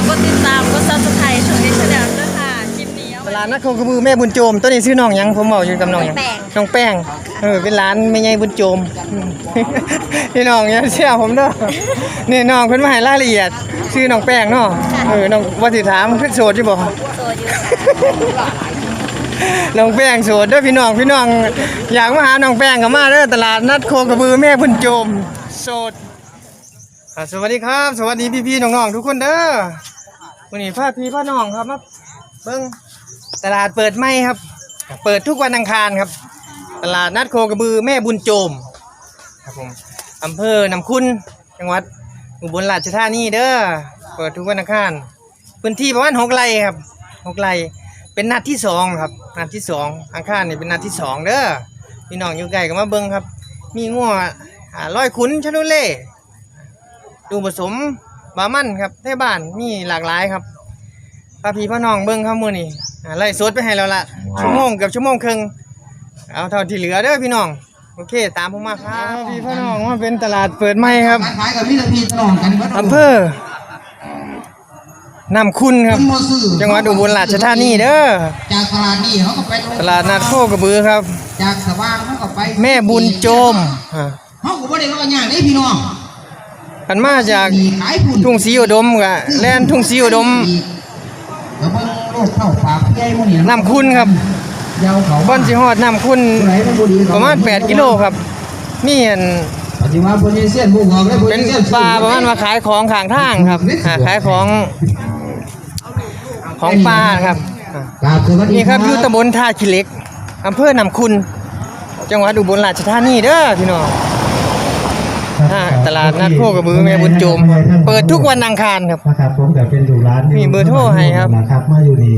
ากกดติดตามกดซับสไครต์ช่องนี้ชาแนลด้วยค่ะคลิปนี้เอาตไว้ ลาดนัดโคกระบือแม่บุญโจมตัวนี้ชื่อน้องหยังผมบอกอยู่กับน้องหยังแป้ง น้องแป้งเออเป็นร้านแม่ใหญ่บุญโจมอืมนี่น้องอย่าเชื่อผมเด้อนี่น้องเพิ่นมาให้รายละเอียดชื่อน้องแป้งเนาะเออน้องว่าสิถามเพิ่นโสดอยู่บ่ โซยูค่ะน้องแป้งโสดเด้อพี่น้องพี่น้อง อยากมาหาน้องแป้งก็มาเด้อตลาดนัดโคกระบือแม่บุญโจมโสด สวัสดีครับ สวัสดีพี่ๆน้องๆทุกคนเด้อวันนี้พาพี่พาน้องครับมาเบิ่งตลาดเปิดใหมครับ เปิดทุกวันอังคารครับ ตลาดนัดโคกระบือแม่บุญโจมครับผมอำเภอนำคุณจังหวัดอุบลราชธานีเด้อเปิดทุกวันอังคารพื้นที่ประมาณหกไร่ครับหกไร่เป็นนัดที่สองครับนัดที่สองอังคารนี่เป็นนัดที่สองเด้อพี่น้องอยู่ไกลก็มาเบิ่งครับ มีงัวอ่าร้อยขุนชะนุเล่ ดูผสมบามันครับในบ้านมีหลากหลายครับพาพี่พ่อน้องเบิ่งครับมื้อนี้อ่าไล่สดไปให้แล้วล่ะชั่วโมงเกับชั่วโมงครึ่งเอาเท่าที่เหลือเด้อพี่น้องโอเค ตามผมมาครับพี่พี่น้องว่าเป็นตลาดเปิดใหม่ครับขายกับพี่ตะพีตลอดกันเบิดอำเภอนำคุณครับเพิ่นบ่ซื้อจังหวัดอุบลราชธานีเด้อจากตลาดนี่เขาก็ไปตลาดนัดโคกระบือครับ จากสว่างเขาก็ไปแม่บุญโจมอ่าเขาก็บ่ได้ว่ากันอย่างนี้พี่น้อง กันมาจากมีขายพุ่นทุ่งศรีอุดมกะแล่นทุ่งศรีอุดมแล้วเบิ่งโลกเข้าปากใหญ่หมื้นี้นำคุณครับยาวเขาบ่อนสิฮอดนำคุณผู้ไหนมันบ่ดีประมาณ 8 กิโลครับมีอันปฏิว่าโพลิเซียนผู้บอกเลยเป็นปลาประมาณว่าขายของข้างทางครับอ่าขายของของปลาครับอ่าครับสวัสดีนี่ครับอยู่ตำบลท่าขี้เหล็กอำเภอนำคุณ จังหวัดอุบลราชธานีเด้อพี่น้อง อ่าตลาดนัดโคกระบือแม่บุญโจมเปิดทุกวันอังคารครับนะครับผมก็เป็นดูร้านมีเบอร์โทรให้ครับนะครับมาอยู่นี่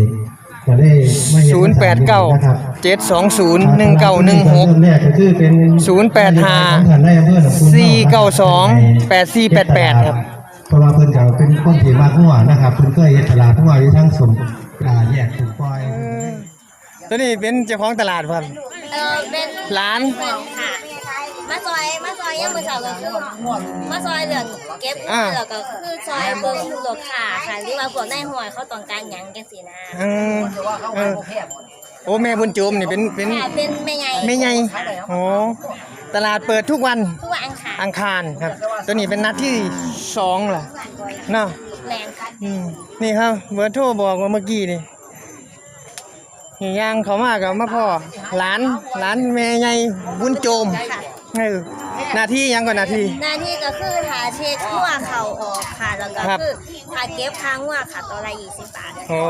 ก็ได้มาเห็น0 8 9นะครับ7 2 0 1 9 1เริ่มแรกก็คือเป็น0 8 5ของท่านนายอำเภอหนองคุณ4 9 2 8 4 8 8ครับเพราะว่าเพิ่นก็เป็นคนที่มากหัวนะครับเพิ่นเคยเฮ็ดตลาดหัวอยู่ทั้งสมอ่าแยกถูกปล่อยตัวนี้เป็นเจ้าของตลาดครับเออเป็นร้านเพิ่นค่ะ มาซอยมาซอยยังมือเสาก็คือมาซอยเหลืองเก็บอ่าแล้วก็คือซอยเบิ่งลูกค้าค่ะหรือว่าพวกนายห้อยเขาต้องการหยังจังซี่นะเออเออโอ้แม่บุญโจมนี่เป็นเป็นค่ะเป็นแม่ใหญ่แม่ใหญ่โอ้ตลาดเปิดทุกวันทุกวันอังคารอังคารครับ ตัวนี้เป็นนัดที่สองล่ะเนาะ แรงค่ะอืมนี่ครับเบอร์โทรบอกว่าเมื่อกี้นี่นี่ย่างเขามากับมาพ่อหลานหลานแม่ใหญ่บุญโจมค่ะ เออหน้าที่ยังก่อนหน้าที่ หน้าที่ก็คือทาเช็ดหัวเข่าออกค่ะแล้วก็ครับ คือทาเก็บค้างหัวค่ะตัวละ20บาทโอ้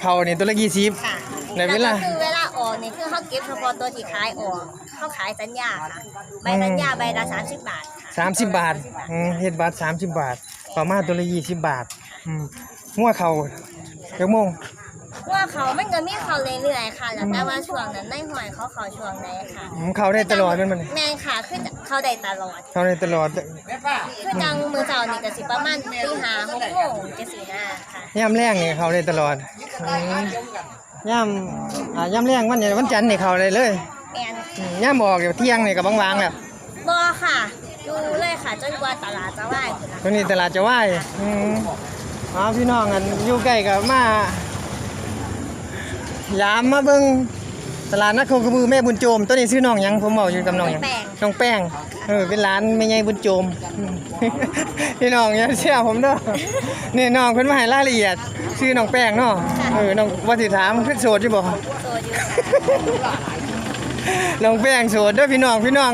เขานี่ตัวละกี่สิบ ค่ะในเวลา แก็คือเวลาออกนี่คือเขาเก็บเฉพาะตัวที่ขายออกเขาขายสัญญาค่ะใบสัญญาใบละ30บาทค่ะสามสิบบาทอืมเฮ็ดบัตรสามสิบบาท ประมาณตัวละยี่สิบบาทอืมหัวเขาเจ้าโมง หัวเขามันก็มีเขาเรื่อยๆค่ะ แล้วแต่ว่าช่วงนั้นในหอยเขาเขาช่วงไหนค่ะอืมเขาได้ตลอดแมันมันแม่นค่ะคือเขาได้ตลอด เขาได้ตลอดคือจังมือเจ้านี่ก็สิประมาณตีห้าหกโมงจะสี่ห้าค่ะย่ำแรงนี่เขาได้ตลอดอืมย่ำอ่าย่ำแรงวันเนี่ยวันจันทร์นี่เขาได้เลยแม่นอืมย่ำบอกเดี๋ยวเที่ยงนี่กับบางๆแล้วบอค่ะดูเลยค่ะจนกว่าตลาดจะว่างคุณนะ ตัวนี้ตลาดจะไหวายอืมเอาพี่น้องกันอยู่ใกล้กับมา ยามมาเบิ่งตลาดนัดโคกระบือแม่บุญโจมตัวนี้ชื่อน้องหยังผมบอกอยู่กับน้องหยังน้องแป้งเออเป็นร้านแม่ใหญ่บุญโจมอืมพี่น้องอย่าเชื่อผมเด้อนี่น้องเพิ่นมาให้รายละเอียดชื่อน้องแป้งเนาะเออน้องว่าสิถามเพิ่นโสดอยู่บ่โซอยู่ค่ะน้องแป้งโสดเด้อพี่น้องพี่น้อง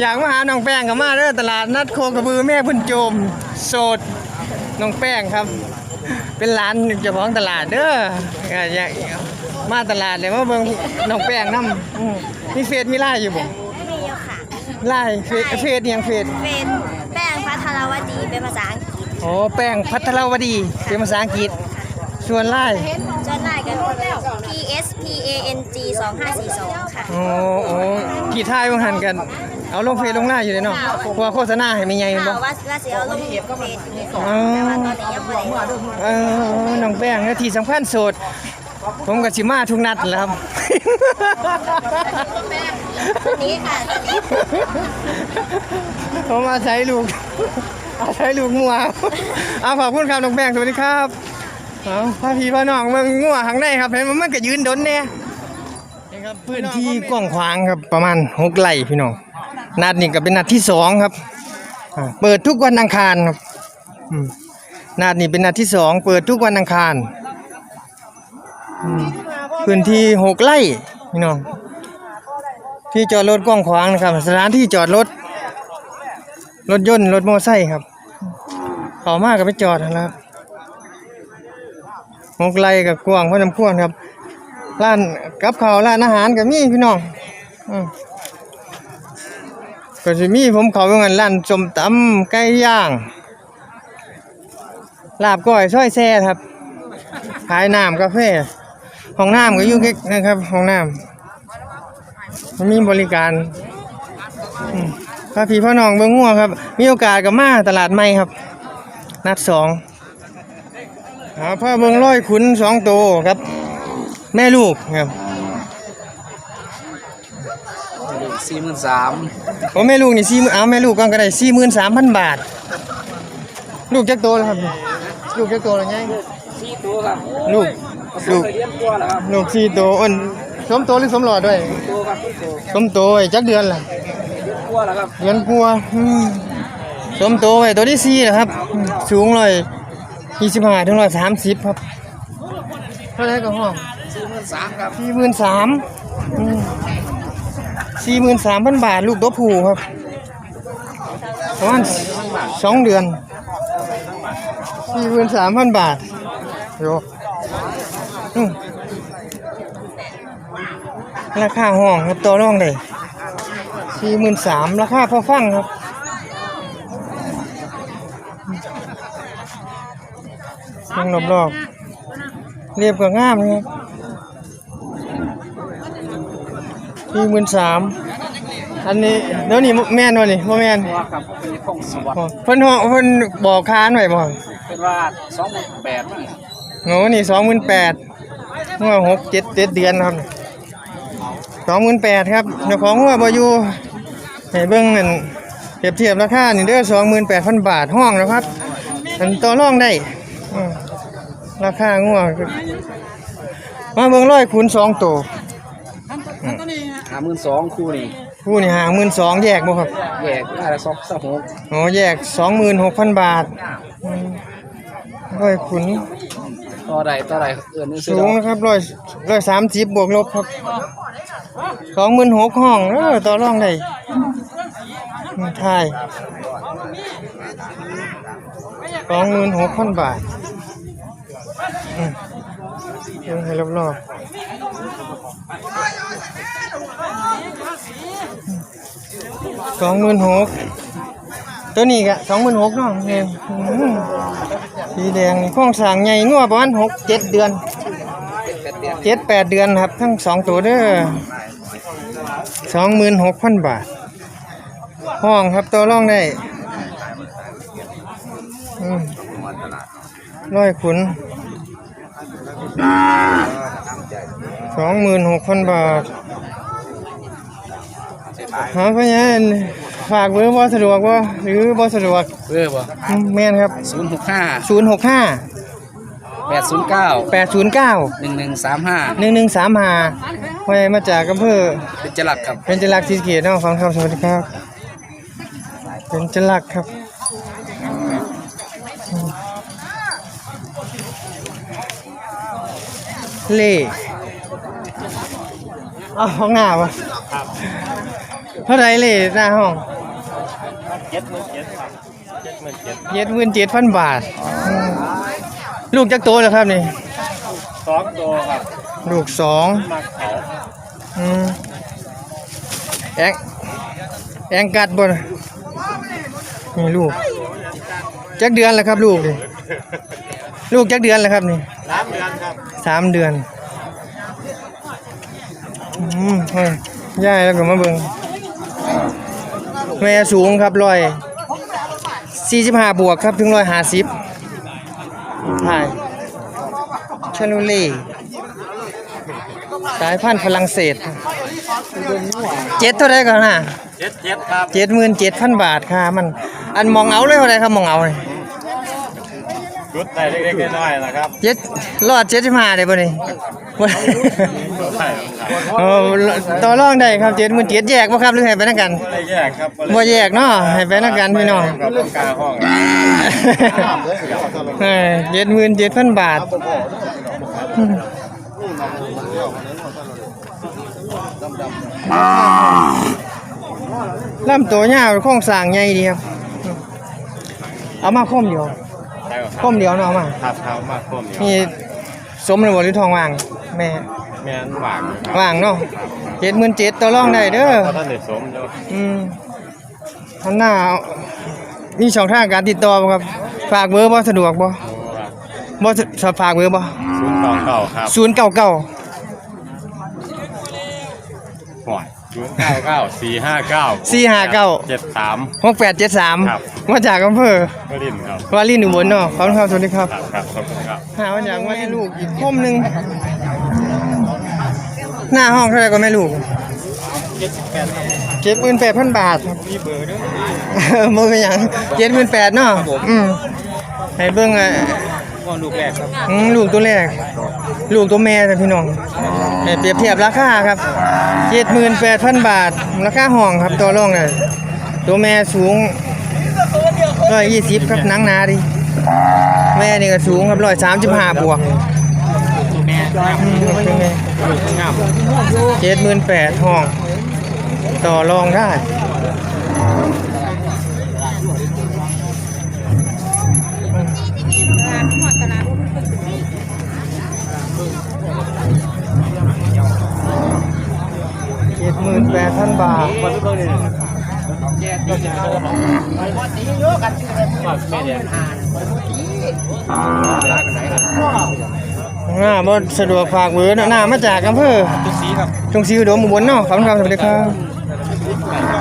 อยากมาหาน้องแป้งก็มาเด้อตลาดนัดโคกระบือแม่บุญโจมโสดน้องแป้งครับ เป็นร้านเจ้าของตลาดเด้ออ่าอยาก มาตลาดเลยมาเบิ่งน้องแป้งนำมีเฟซมีไลน์อยู่บ่มีอยู่ค่ะ ไลน์เฟซเฟซอิหยังเฟซเป็นแป้งพัทรวดีเป็นภาษาอังกฤษโอ้แป้งพัทรวดีเป็นภาษาอังกฤษ ส่วนไลน์จนได้กัน P S P A N G 2542 ค่ะ โอ้โอ้กี่ท่ายบ่หันกัน เอาลงเฟซลงไลน์อยู่เลยเนาะเพราะว่าโฆษณาให้แม่ใหญ่ค่ะบ่ว่าว่าสิเอาลงเพจนี้ก่อนอ๋อแต่ว่าตอนนี้ยังไม่ได้ลงเออน้องแป้งและที่สำคัญโสด ผมกับสิมาทุกนัดแหล้วครับ ตัวนี้ค่ะตัวนี้ผมอาศัยลูก อาศัยลูกมัวเอาขอบคุณครับน้องแป้งสวัสดีครับเอาพาพี่พาน้องเมืองงัวข้างในครับเห็นว่ามันก็ยืนดนเนี่ยนี่ครับพื้นที่กว้างขวางครับประมาณหกไร่พี่น้องนัดนี้ก็เป็นนัดที่สองครับอ่าเปิดทุกวันอังคารครับอืมนัดนี้เป็นนัดที่สองเปิดทุกวันอังคารอืม พื้นที่หกไร่พี่น้องที่จอดรถกว้างขวางนะครับ สถานที่จอดรถ รถยนต์รถมอเตอร์ไซค์ครับเขามากก็ไปจอดนะครับหกไร่กับกว้างพอสมควรครับร้านกับข้าวร้านอาหารก็มีพี่น้องอก็จะมีผมเขาไปงานร้านส้มตำไก่ย่างลาบก้อยซอยแซ่ครับ ขายน้ำกาแฟ ห้องน้ำก็อยู่ใกล้นะครับห้องน้ำมันมีบริการอืมพาพี่พ่อน้องเบิ่งงัวครับ มีโอกาสกับมาตลาดใหม่ครับ นัดสองหาผ้าเบิ่งร้อยขุนสองตัวครับ แม่ลูกครับสี่หมื่นสามโอ้แม่ลูกนี่สี่เอาแม่ลูกก่อนก็ได้สี่หมื่นสามพันบาท ลูกจักโตแล้วครับ ลูกจักโตแล้วไงสี่ตัวครับ ลูก ลูกไปเลี้ยงตัวแล้วครับลูกสี่โตอ้นสมโตหรือสมหลอดด้วย ตัวครับตัวสมโตไว้จักเดือนล่ะตัวแล้วครับเดือนกลัวาอืมสมโตไว้ตัวที่สี่นะครับอืมสูงร้อยยี่สิบห้าถึงร้อยสามสิบครับเท่าไหรก็ห้องสี่หมื่นสามครับสี่หมื่นสามสี่หมื่นสามพันบาทลูกตัวผู้ครับประมาณสองเดือนสี่หมื่นสามพันบาทโยอืม ราคาห้องครับตัวร่องเลยสี่หมื่นสามราคาพอฟังครับยังรอบๆเรียบกับงามครับสี่หมื่นสามอันนี้เดี๋ยวนี้แม่นวะนี่บ่แม่นตัวครับเป็นของสวัสดิ์อ๋อเพิ่นห้องเพิ่นบอกค้านไว้บ่เป็นว่าสองหมื่นแปดมั้งโหนี่สองหมื่นแปด หัวหกเจ็ดเจ็ดเดือนครับสองหมื่นแปดครับเจ้าของหัวบ่อยู่ให้เบิ่งนั่นเปรียบเทียบราคานี่เด้อสองหมื่นแปดพันบาทห้องนะครับอันต่อรองได้อืมราคางัวมาเบิ่งร้อยคูณสองตัวห้าหมื่นสองคู่นี่คู่นี่ห่างหมื่นสองแยกบ่ครับ แยกได้ละสองสามหกอ๋อแยกสองหมื่นหกพันบาทอืมร้อยขุน ต่อใดต่อใดเอื่นนี่ซื้อสูงนะครับร้อยร้อยสามสิบบวกลบครับสองหมื่นหกห้องเออต่อรองได้อืมทายสองหมื่นหกพันบาทอืมเดี๋ยวให้รอบๆสองหมื่นหกตัวนี้กะสองหมื่นหกเนาะเนี่ยอืม สีแดงนี่ข้องสร้างใหญ่งัวประมาณหกเจ็ดเดือนเจ็ดแปดเดือนครับทั้งสองตัวเด้อสองหมื่นหกพันบาท ห้องครับตัวร่องได้ร้อยขุนสองหมื่นหกพันบาทหาพยาน ฝากเบอร์บ่สะดวกบ่หรือบ่สะดวกเออบ่อืมแม่นครับ ศูนย์หกห้าศูนย์หกห้าแปดศูนย์เก้าแปดศูนย์เก้าหนึ่งหนึ่งสามห้าหนึ่งหนึ่งสามห้าไว้มาจากอำเภอ เป็นจลักครับ เป็นจลักษณ์ศรีสะเกตน้องฟังครับสวัสดีครับ เป็นจลักษณ์ครับอืมเล่อ้าวห้องหน้าปะเท่าไหรเล่หน้าห้อง เจ็ดหมื่นเจ็ดพันบาทอืมลูกจักโตแล้วครับนี่ สองตัวครับลูกสองมาเขาอืมแองแองกัดบ่น่ะนี่ลูกจักเดือนแล้วครับ ลูกนี่ลูกจักเดือนแล้วครับนี่สามเดือนครับสามเดือนอืมเฮ้ยย่ายแล้วก็มาเบิ่ง แม่สูงครับร้อยสี่สิบห้าบวกครับ ถึงร้อยห้าสิบถ่ายชาลูเล่สายพันธุ์ฝรั่งเศสเจ็ดเท่าไรก่อนน่ะเจ็ดเจ็ดครับเจ็ดหมื่นเจ็ดพันบาทค่ะมัน อันมองเอาเลยเท่าไรครับมองเอาเลยรุดได้เล็กๆน้อยๆนะครับเจ็ดรอดเจ็ดสิบห้าได้ป่ะนี่บ่ ใช่เออต่อรองได้ครับเจ็ดหมื่นเจ็ดแยกบ่ครับหรือให้ไปนักกันไม่ได้แยกครับบ่แยกเนาะให้ไปนักกันพี่น้องครับต้องการห้องเออเจ็ดหมื่นเจ็ดพันบาทลำตัวยาวโครงสร้างใหญ่ดีครับ เอามาคมเดียวได้ครับคมเดียวเนาะเอามาครับเท้ามากคมเดียวนี่ สมเลยบ่หรือทองว่างแม่แม่นหวานว่างเนาะเจ็ดหมื่นเจ็ดต่อรองได้เด้อเพราะท่านได้สมอยู่อืมทันหน้าเอามีช่องทางการติดต่อบ่ครับ ฝากเบอร์บ่สะดวกบ่บ่สะฝากเบอร์บ่ศูนย์เก้าเก้าครับศูนย์เก้าเก้า ห่วย ศูนย์เก้าเก้าสี่ห้าเก้าสี่ห้าเก้าเจ็ดสาม หกแปดเจ็ดสามครับ มาจากอำเภอก็ดินครับวารีหนุบลเนาะขอบคุณครับสวัสดีครับ ครับครับขอบคุณครับ หามาจากว่าให้ลูกอีกคมหนึ่งหน้าห้องเท่าไหร่ก็แม่ลูกเจ็ดหมื่นแปดพันบาทมีเบอร์ด้วยมือเป็นอย่างเจ็ดหมื่นแปดเนาะอืมให้เบิ่งอะ ลูกแรกครับอืมลูกตัวแรก ลูกตัวแม่ครับพี่น้องให้เปรียบเทียบราคาครับเจ็ดหมื่นแปดพันบาท ราคาห้องครับตัวรองเลยตัวแม่สูงร้อยยี่สิบครับหนังหนาดีแม่นี่ก็สูงครับร้อยสามสิบห้าบวกแม่เจ็ดหมื่นแปดห้อง ต่อรองได้ หมื่นแปดพันบาทหน้าบ่สะดวกฝากเบอร์เนาะหน้ามาจากอำเภอตุ๊กสีครับกรุงศรีอุดมอุบลเนาะขอบคุณครับสวัสดีครับ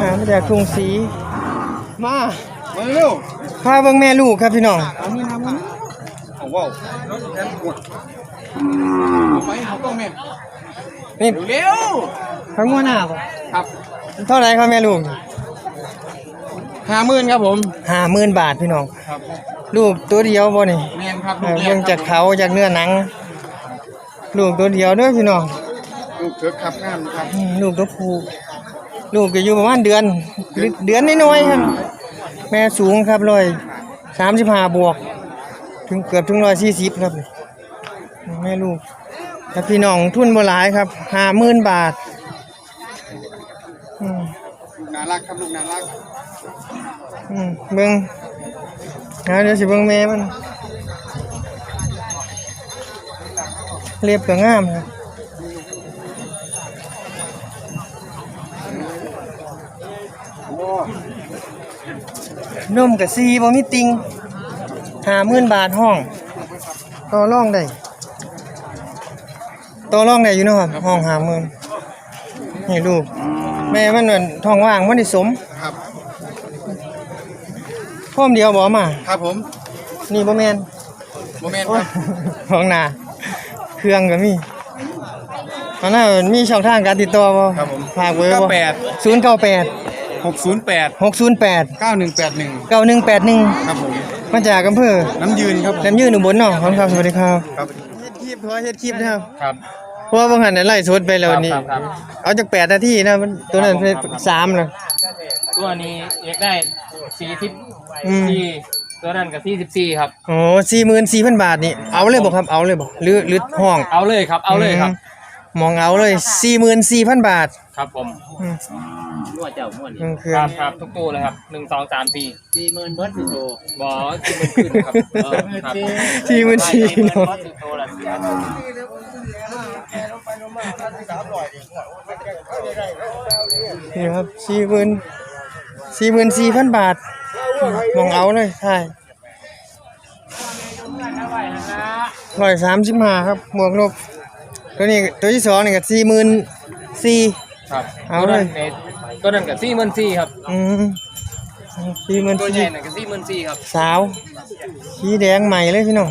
หามาจากกรุงศรีมามาเร็วพาเบิ่งแม่ลูกครับพี่น้องเอาว้าว นี่เร็วทั้งหัวหน้าบ่ครับเท่าไหร่ครับแม่ลูกห้าหมื่นครับผม50,000บาทพี่น้องครับลูกตัวเดียวบ่นี่แม่นครับเออเบิ่งจากเขาจากเนื้อหนัง ลูกตัวเดียวเด้อพี่น้องลูกเถิกครับงามครับอืมลูกตัวผู้ลูกก็อยู่ประมาณเดือนหรือเดือนน้อยๆครับ แม่สูงครับร้อยสามสิบห้าบวก ถึงเกือบถึงร้อยสี่สิบครับ แม่ลูก ถ้าพี่น้องทุนบ่หลายครับห้าหมื่นบาทอืมลูกน่ารักครับลูกน่ารักอืมเบิ่งหาเดี๋ยวสิเบิ่งแม่มันเรียบก็งามครับนมกับซีบ่มีติงห้าหมื่นบาทห้องต่อรองได้ ต่อรองได้อยู่เนาะครับห้องห้าหมื่นนี่ลูก แม่มันเหมือนท้องว่างมันได้สมครับ พร้อมเดียวบ่มา ครับผมนี่บ่แม่นโมเมนต์โอ้คยรับของหน้าเครื่องก็มีอันนั้นมีช่องทางการติดต่อบ่ครับผมฝากเบอร์บ่แปด098หกศูนย์แปด608เก้าหนึ่งแปดหนึ่ง9181ครับผมมาจากอำเภอน้ำยืนครับแหลมยืนอุบลเนาะขอบคุณครับ สวัสดีครับครับ เฮ็ดคลิปขอเฮ็ดคลิปนะครับ ครับ เพราะว่าบางหันได้ไล่สดไปแล้วนี่ ครับครับเอาจาก8นาทีนะมันตัวนั้นเป็น3แล้วตัวนี้เอกได้สี่สิบอืม สี่ตัวนั้นกับสี่สิบสี่ครับ โอ้44,000บาทนี่ เอาเลยบ่ครับ เอาเลยบ่หรือหรือห้อง เอาเลยครับ เอาเลยครับ มมองเอาเลย 44,000 บาทครับผม อืม มั่วเจ้ามั่วนี่อืมคือครับครับทุกตัวเลยครับหนึ่งสองสามสี่สี่หมื่นเบิร์ดสิโตบอสี่หมื่นขึ้นครับเออครับสี่หมื่นสี่เนาะเบิร์ดสิโตละสี่นี่ครับสี่หมื่นสี่หมื่นสี่พันบาทมองเอาเลยใช่ร้อยสามสิบห้าครับบวกลบตัวนี้ตัวที่สองนี่ก็สี่หมื่นสี่ ครับเอาเลย ตัวนั้นกับสี่หมื่นสี่ครับอืมสี่หมื่นตัวใหสี่ญ่น่ะกับสี่หมื่นสี่ครับสาวสีแดงใหม่เลยพี่น้อง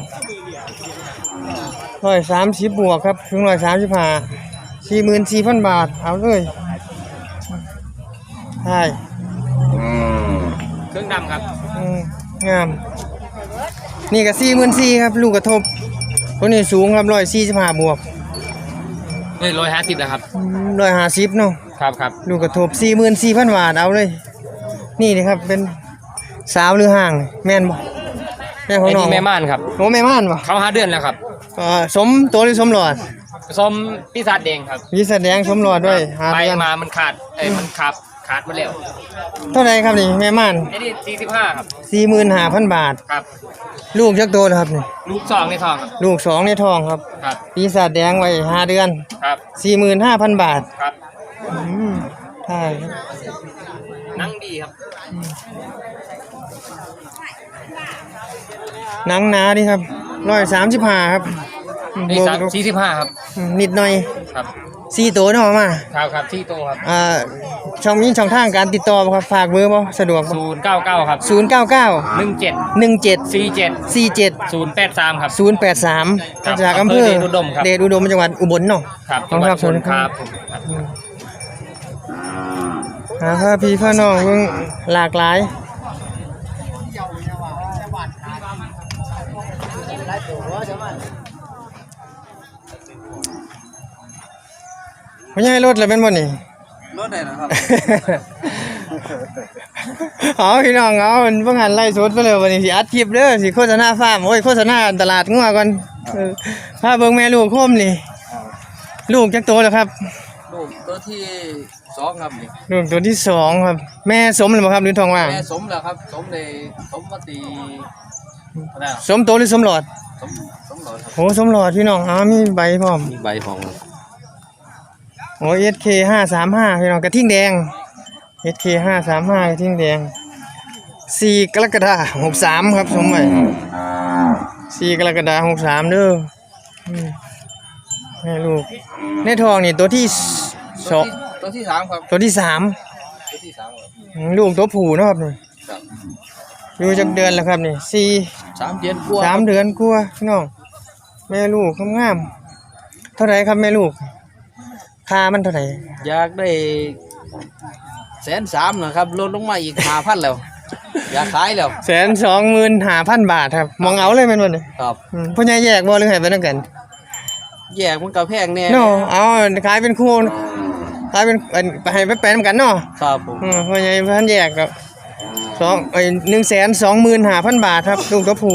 ร้อยสามสิบบวกครับถึงร้อยสามสิบห้าสี่หมื่นสี่พันบาท เอาเลยใช่เครื่องดำครับอืมงาม นี่ก็สี่หมื่นสี่ครับ ลูกกระทบตัวนี้สูงครับร้อยสี่สิบห้าบวกนี่ร้อยห้าสิบนะครับร้อยห้าสิบเนาะ ครับครับลูกกระทบสี่หมื่นสี่พันบาทเอาเลย นี่นะครับเป็นสาวหรือห่างแม่นบ่แม่ของไอ้น้องนี่แม่ม่านครับ โอ้แม่ม่านบ่เขาห้าเดือนแล้วครับเอ่อสมตัวหรือสมหลอดส้มปีศาจแดงครับวิแสดงสมหลอดด้วยหาไปเดือนมามันขาดเอ้ยมันขาดขาดหมาแล้วเท่าไหรครับนี่แม่ม่านไอ้นี่สี่สิบห้าครับสี่หมื่นห้าพันบาท ครับ ลูกจักโตนะครับนี่ลูกสองในทองครับลูกสองในท้องครับ ครับปีศาจแดงไว้ห้าเดือนครับสี่หมื่นห้าพันบาท ครับ อืมใช่ครับนั่งดีครับหนังหนาดีครับร้อยสามสิบห้าครับนี่บวกสามสี่สิบห้าครับอืมนิดหน่อยครับสี่ตัวเนาะมาครับครับที่โตครับอ่าช่องนี้ช่องทางการติดต่อบ่ครับฝากเบอร์บ่สะดวกศูนย์เก้าเก้าครับศูนย์เก้าเก้าหนึ่งเจ็ดหนึ่งเจ็ดสี่เจ็ดสี่เจ็ด ศูนย์แปดสามครับศูนย์แปดสามครับจากอำเภออำเภอเดชอุดมครับ เดชอุดมจังหวัดอุบลเนาะ ครับขอบคุณครับจังหวัดสวัสดีครับผมครับ หาผ้าพี่ผ้าน้องเบิ่งหลากหลายไม่ใช่รถเลยเป็นบ่นี่ รถไหนนะครับ เอาพี่น้องเอาเพิ่งหันไล่สดไปเลยวันนี้สิอัดคลิปเด้อสิโฆษณาฟาร์มโอ้ยโฆษณาตลาดงัวก่อนเออพาเบิ่งแม่ลูกโคมนี่ ลูกจักโตแล้วครับ ลูกตัวที่ สองครับนี่ลูกตัวที่สองครับ แม่สมหรือเปล่าครับหรือทองว่าง แม่สมแล้วครับ สมในสมมาตีนะสมโตหรือสมหลอดสมสมหลอดครับโอ้สมหลอดพี่น้องอ้าวมีใบพร้อมใบของ โอ้เอสเคห้าสามห้าพี่น้องกระทิ่งแดงเอสเคห้าสามห้ากระทิ่งแดงสี่กรกฎาหกสามครับสมใหม่สี่กรกฎาหกสามเด้ออืมให้ลูกในทองนี่ตัวที่สอง ตัวที่สามครับตัวที่สามตัวที่สามครับอืมลูกตัวผู้เนาะครับนี่ครับอยู่จักเดือนแล้วครับนี่สี่สามเดือนกว่าสามเดือนกลัวาพี่น้องแม่ลูกงามๆเท่าไหรครับแม่ลูกค่ามันเท่าไหรอยากได้แสนสามนะครับลดลงมาอีกห้าพันแล้ว อยากขายแล้วแสนสองหมื่นห้าพันบาทครับ มองเอาเลยแมันวันนี้ครับ พ่อใหญ่แยกบ่หรือให้ไปนั่งกันแยกมันก็แพงแน่เนาะเอาขายเป็นคู่ ขายเป็นอันให้ไปแปลนกันเนาะครับผม อืมพ่อใหญ่พันแยกครับสองไอ้หนึ่งแสนสองหมื่นห้าพันบาทครับลูกตัวผู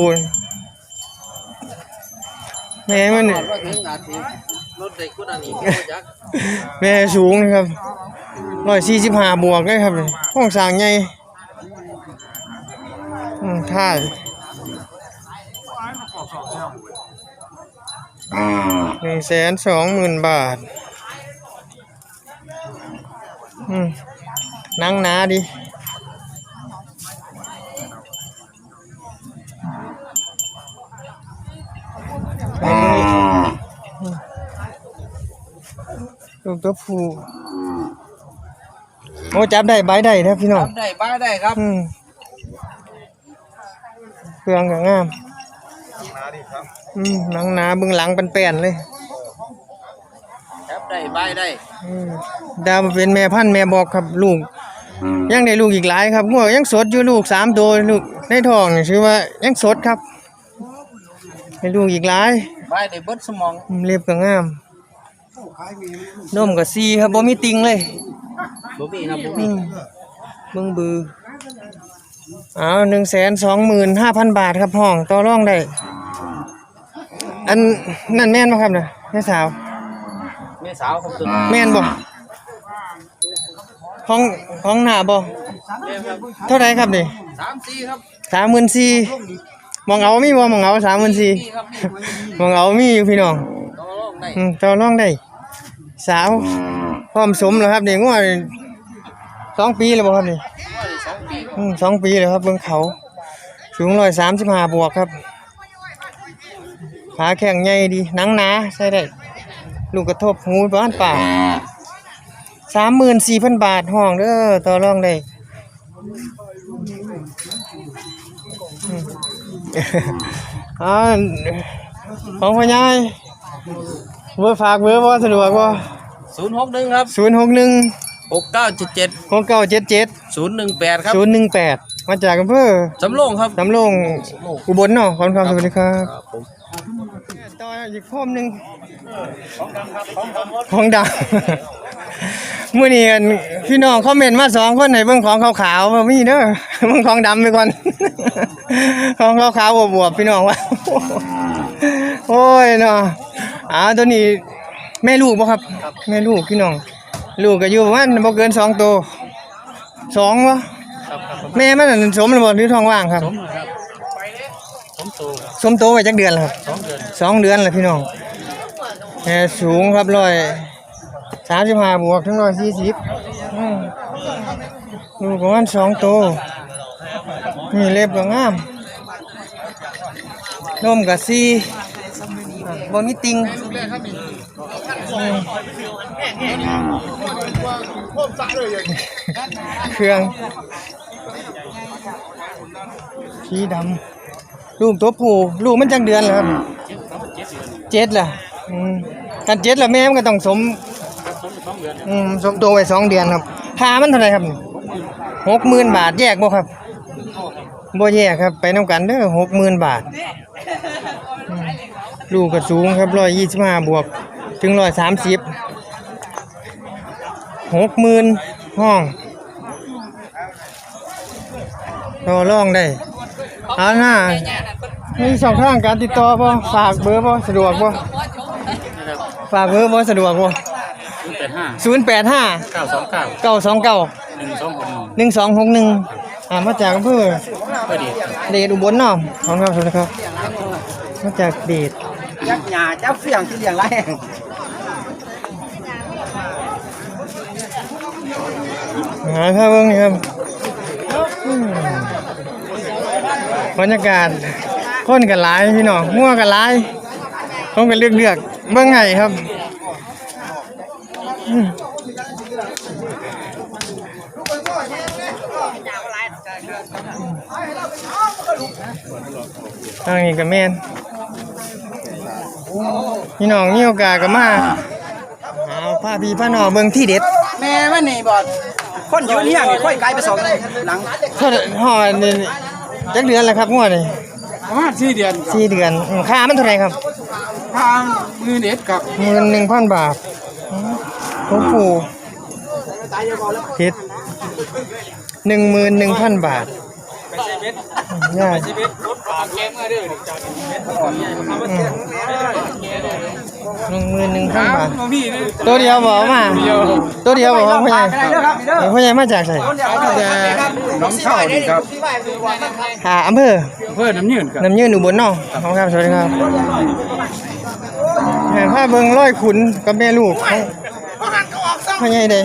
แม่มันรถถึงนาทีรถเด็กคนอันนี้จักแม่สูงนะครับร้อยสี่สิบห้าบวกเลยครับนี่ห้องสร้างใหญ่อืมท่ายหนึ่งแสนสองหมื่นบาท อืมนั่งหนาดิลูกตัวผู้โอ้จับได้ใบได้นะพี่น้องทำได้บ้าได้ครับอืมเครื่องก็งามอืมหนังหนาเบึงหลังเป็นแป้นๆเลยครับได้บ้าได้ อืม ดาวเป็นแม่พันธุ์แม่บอกครับลูก ยังได้ลูกอีกหลายครับงัวยังสดอยู่ลูกสามตัวลูกในท้องนี่ชื่อว่ายังสดครับให้ลูกอีกหลายบ้าได้เบิดสมองอืมเล็บก็งามนมก็ซีครับบ่มีติงเลยบ่มีครับบ่อืมีมเบิ่งบือเอาหนึ่งแสนสองหมื่นห้าพันบาทครับห้องต่อรองได้ อันนั่นแม่นบ่ครับนะแม่สาว แม่สาวครับตัวแม่นบ่ ห้องห้องหน้าบ่แม่ครับเท่าไรครับนี่สามสี่ครับสามหมื่นสี่มองเอามีบ่มองเอาสามหมื่นสี่นี่ครับนี่มองเอามีอยู่พี่น้องต่อรองได้อืมต่อรองได้สาวพร้อมสมแล้วครับนี่งัวนี่สองปีแล้วบ่ครับนี่ว่าได้สองปีอืมสองปีแล้วครับเบิ่งเขาสูงร้อยสามสิบห้าบวกครับขาแข็งใหญ่ดีหนังหนาใช้ได้ลูกกระทบหูบ้านป่าก สามหมื่นสี่พันบาทห้องเด้อต่อรองได้อืมอ่าของพ่อใหญ่เบอร์ฝากเบอร์บ่สะดวกบ่ศูนย์หกหนึ่งครับศูนย์หกหนึ่งหกเก้าเจ็ดเจ็ดหกเก้าเจ็ดเจ็ดศูนย์หนึ่งแปดครับศูนย์หนึ่งแปดมาจากอำเภอสำโรงครับสำโรงอุบลเนาะขอบคุณครับสวัสดีครับต่ออีกพร้อมหนึงของดำ มื้อนี้อันพี่น้องคอมเมนต์มาสองคนให้เบิ่งของขาวๆบ่มีเด้อเบิ่งของดำไปก่อน ของขาวๆบวบๆพี่น้องว่าโอ้ยเนาะอ่าตัวนี้แม่ลูกบ่ครับ แม่ลูกพี่น้อง ลูกก็อยู่ประมาณบ่เกินสองตัวสองวะแม่มันนะสมหรือบ่หรือท้องว่างครับ สมโตไว้จักเดือนแล้วครับสองเดือนแล้วพี่น้องแม่สูงครับร้อย สามสิบห้าบวกถึงร้อยสี่สิบลูกประมาณสองโตนี่เล็บก็งามนมกับซีอะบนมีติงอืมเครื่องสีดำลูกตัวผู้ลูกมันจังเดือนแล้วครับเจ็ดล่ะอืมกันเจ็ดแล้วแม่มันก็ต้องสม อืมสมตัวไว้สองเดือนครับค่ามันเท่าไหร่ครับหกหมื่นบาทแยกบ่ครับบ่แยกครับ ไปน้ำกันเด้อหกหมื่นบาท ลูกก็สูงครับร้อยยี่สิบห้าบวก ถึงร้อยสามสิบหกหมื่นห้องรอร้องได้เอาหน้ามีสองทางการติดต่อบ่ฝากเบอร์บ่สะดวกบ่ฝากเบอร์บ่สะดวกบ่ ดห้าศูนย์แปดห้าเก้าสองเก้าเก้าสองเก้าหนึ่งสองหกหนึ่งสองหกหนึ่งอ่ามาจากอำเภอเพื่อดีเดชอุบลเนาะขอบคุณครับสวัสดีครับ มาจากเดชยักษ์หยาเจ้าเฟียงที่เลี้ยงไรหาข้าวเบิ้งนี่ครับอืมบรรยากาศคนกันหลายพี่น้องมั่วกันหลายต้องกันเลือกเลือกๆเบิ้งไห้ครับอืม ทางนี้ก็แม่นพี่น้องมีโอกาสก็มาเอาพาพี่พาน้องเบิ่งที่เด็ด แม่มันนี่บอดคนยืนเลี้ยงนี่ค่อยไกลไปสองหลังเท่าห่อนี่จักเดือนแล้วครับงวดนี่ประมาณสี่เดือนสี่เดือนอืมค่ามันเท่าไหร่ครับทางมือเน็ตกับหมื่นหนึ่งพันบาท อืมของปู่เพชรหนึ่งหมื่นหนึ่งพันบาทย่าหนึ่งหมื่นหนึ่งพันบาทพี่นี่ตัวเดียวบอกมา ตัวเดียวบอกพ่อใหญ่พ่อใหญ่มาจากไหนน้องเช่านี่ครับหาอำเภอเพื่อน้ำยืนครับน้ำยืนอุบลเนาะขอบคุณครับสวัสดีครับแห่ผ้าเบิงร้อยขุนกับแม่ลูกของ พ่อใหญ่เด้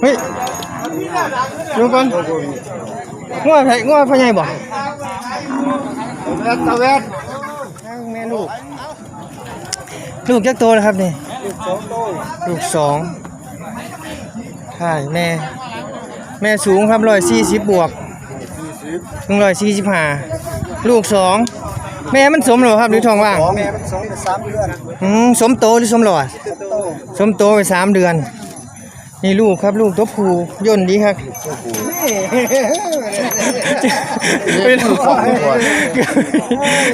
เฮ้ยดูก่อนงัวไผงัวพ่อใหญ่บ่ตะเวทแม่ลูก ลูกจักโตแล้วครับนี่ ลูกสองใช่แม่ แม่สูงครับร้อยสี่สิบบวกถึงร้อยสี่สิบห้าลูกสอง แม่มันสมหรือครับหรือทองว่างแม่มันสองเป็นสามเดือนอืมสมโตหรือสมหลอดโตสมโตไปสามเดือน นี่ลูกครับลูกตัวผู้ย่นดีครับ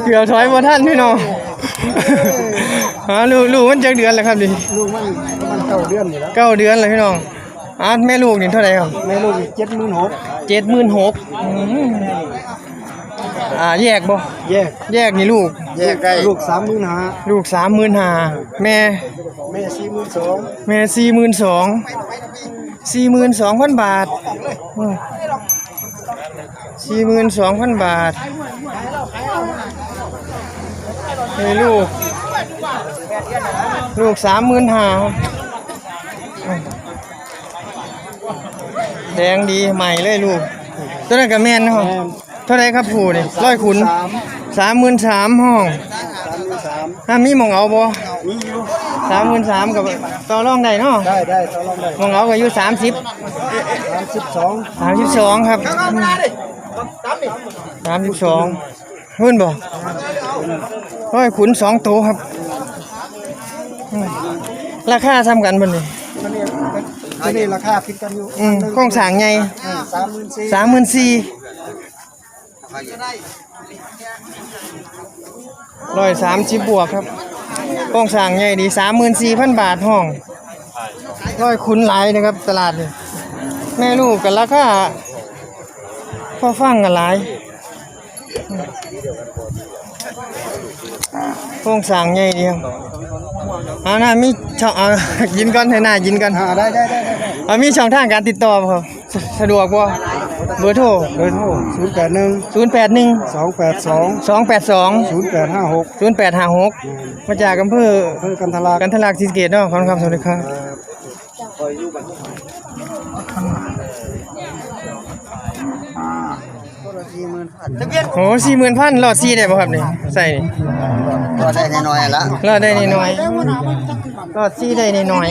เกือบถอยมาท่านพี่น้องหาลูกลูกมันจักเดือนแล้วครับดิลูกมันมันเก้าเดือนอยู่แล้วเก้าเดือนแล้วพี่น้องอ่าแม่ลูกนี่เท่าไหร่ครับแม่ลูกเจ็ดหมื่นหกเจ็ดหมื่นหก อ่าแยกบ่แยกแยกนี่ลูก แยกได้ลูกสามหมื่นห้าลูกสามหมื่นห้าแม่แม่สี่หมื่นสองแม่สี่หมื่นสองสี่หมื่นสองพันบาทสี่หมื่นสองพันบาทให้ลูก ลูกสามหมื่นห้าแดงดีใหม่เลยลูกตัวนั้นกับแม่นนะครับ เท่าไรครับผู้นี่ร้อยขุนสามสามหมื่นสามห้องสามหมื่นสามถ้ามีหมองเอาบ่มีอยู่สามหมื่นสามกับต่อรองได้เนาะได้ได้ต่อรองได้หมองเอาก็อายุสามสิบสามสิบสองสามสิบสองครับสามสิบสองหุ่นบ่ร้อยขุนสองตัวครับอืมราคาซ้ำกันบ่นี่มันเนี่ยตัวนี้ราคาคิดกันอยู่อืมโครงสร้างใหญ่สามหมื่นสี่สามหมื่นสี่ ร้อยสามสิบบวกครับโครงสร้างใหญ่ดีสามหมื่นสี่พันบาทห้องร้อยคุณหลายนะครับ ตลาดนี่แม่ลูกกันราคาพอฟังกันหลายโครงสร้างใหญ่ดีครับเอาหน้ามีช่องเอายินก่อนให้หน้ายินก่อนอ่าได้ได้ได้ได้เอามีช่องทางการติดต่อบ่ครับสสะดวกบ่ เบอร์โทรเบอร์โทรศูนย์แปดหนึ่ง081สองแปดสอง282ศูนย์แปดห้าหก0856มาจากอำเภอเพื่อกันทลากันทะลักศรีสะเกษเนาะขอบคุณครับสวัสดีครับโอ้สี่หมื่นพันหลอดสี่ได้ป่ะครับนี่ใส่นี่ก็ได้น้อยๆละหลอดได้นิดหน่อยหลอดสี่ได้นิดหน่อย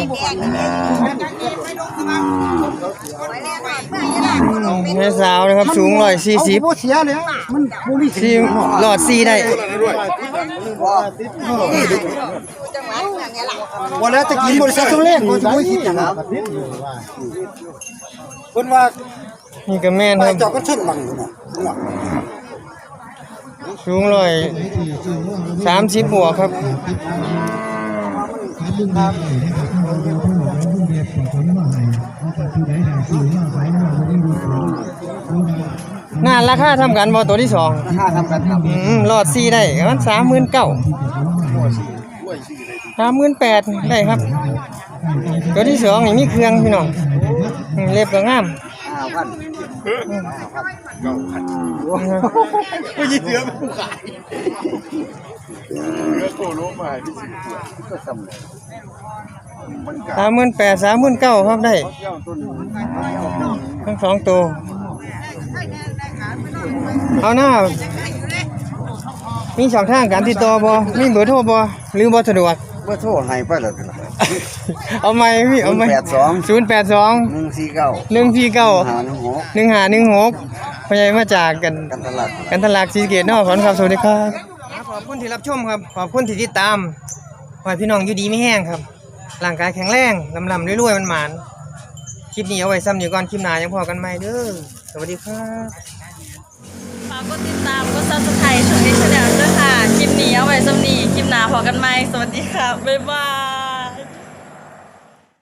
แม่สาวนะครับสูงร้อยสี่สิบเสียเลยมันบุรีสี่หลอดสี่ได้วันแล้วจะกินบริษัทต้องเล่นคนจะไม่คิดอย่างนั้นคนว่านี่ก็แม่นไปครับจอดก็ชนบังอยู่นะสูงร้อยสามสิบบวกครับห น้าราคาทำกันบอตัวที่สองค่าทำกันครับอืมรอดซีได้มันสามหมื่นเก้าสามหมื่นแปดได้ครับ ตัวที่สองนี่มีเครื่องพี่น้องอืมเล็บก็งามห้าพันสามหมื่นแปดสามหมื่นเก้าครับได้ทั้งสองตัว เอาหน้า มีช่องทางการติดต่อบ่มีเบอร์โทรบ่หรือบ่สะดวกเมื่อโทรให้ไปแล้วเอาไหมพี่เอาไหม082 ศูนย์แปดสองหนึ่งสี่เก้าหนึ่งสี่เก้าหาหนึ่งหกหนึ่งหาหนึ่งหกพยายมาจากกัน กันตลาด กันทะลักศรีสะเกตเนาะขอบคุณครับ สวัสดีครับ ขอบคุณที่รับชมครับ ขอบคุณที่ติดตามขอให้พี่น้องอยู่ดีไม่แห้งครับ ร่างกายแข็งแรงลำลำรวยๆมันหมานคลิปนี้เอาไว้ซ้ำเดี๋ยวก่อน คลิปหน้ายังพอกันไหมเด้อ สวัสดีครับฝา ก็ติดตามก็ซับสไครต์ช่องนี้ชาแนลด้วยค่ะ คลิปนี้เอาไว้สำนีคลิปหน้าพอกันไหมสวัสดีค่ะ บ๊ายบาย